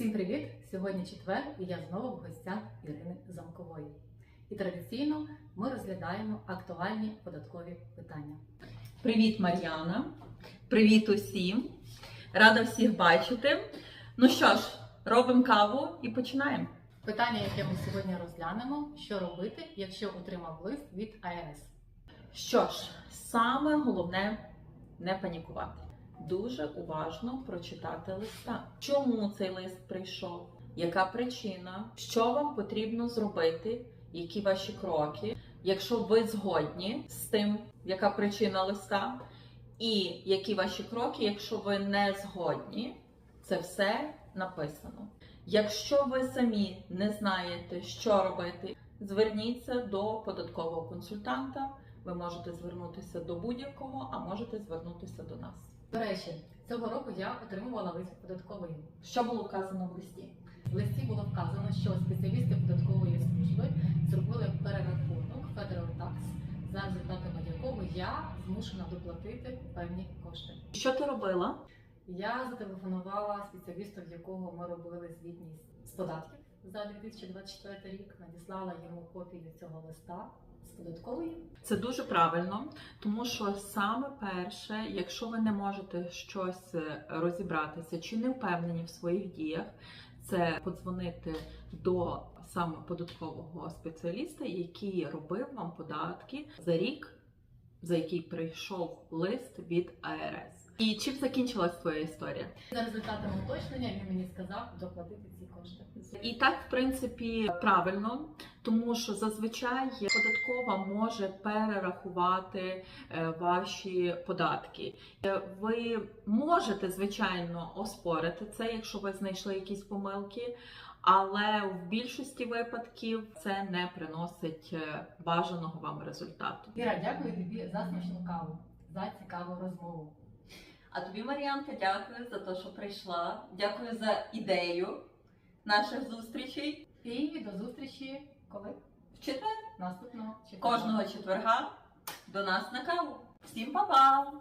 Всім привіт! Сьогодні четвер, і я знову в гостях Ірини Замкової. І традиційно ми розглядаємо актуальні податкові питання. Привіт, Мар'яна. Привіт усім. Рада всіх бачити. Ну що ж, робимо каву і починаємо. Питання, яке ми сьогодні розглянемо, що робити, якщо отримав лист від АРС. Що ж, саме головне не панікувати. Дуже уважно прочитати листа. Чому цей лист прийшов? Яка причина? Що вам потрібно зробити? Які ваші кроки? Якщо ви згодні з тим, яка причина листа, і які ваші кроки, якщо ви не згодні, це все написано. Якщо ви самі не знаєте, що робити, зверніться до податкового консультанта. Ви можете звернутися до будь-якого, а можете звернутися до нас. До речі, цього року я отримувала лист податкової. Що було вказано в листі? В листі було вказано, що спеціалісти податкової служби зробили перерахунок Federal Tax, за результатами якого я змушена доплатити певні кошти. Що ти робила? Я зателефонувала спеціалісту, в якого ми робили звітність з податків за 2024 рік. Надіслала йому копію цього листа з податкової. Це дуже правильно, тому що саме перше, якщо ви не можете щось е, розібратися чи не впевнені в своїх діях, це подзвонити до саме податкового спеціаліста, який робив вам податки за рік, за який прийшов лист від АРС. І чим закінчилась твоя історія? За результатами уточнення він мені сказав доплатити ці кошти. І так, в принципі, правильно, тому що зазвичай податкова може перерахувати е, ваші податки. Е, Ви можете, звичайно, оспорити це, якщо ви знайшли якісь помилки. Але в більшості випадків це не приносить е, бажаного вам результату. Іра, дякую тобі за смачну каву, за цікаву розмову. А тобі, Мар'янка, дякую за те, що прийшла. Дякую за ідею наших зустрічей. І до зустрічі коли? В четвер. Наступного четверга. кожного четверга до нас на каву. Всім па-па!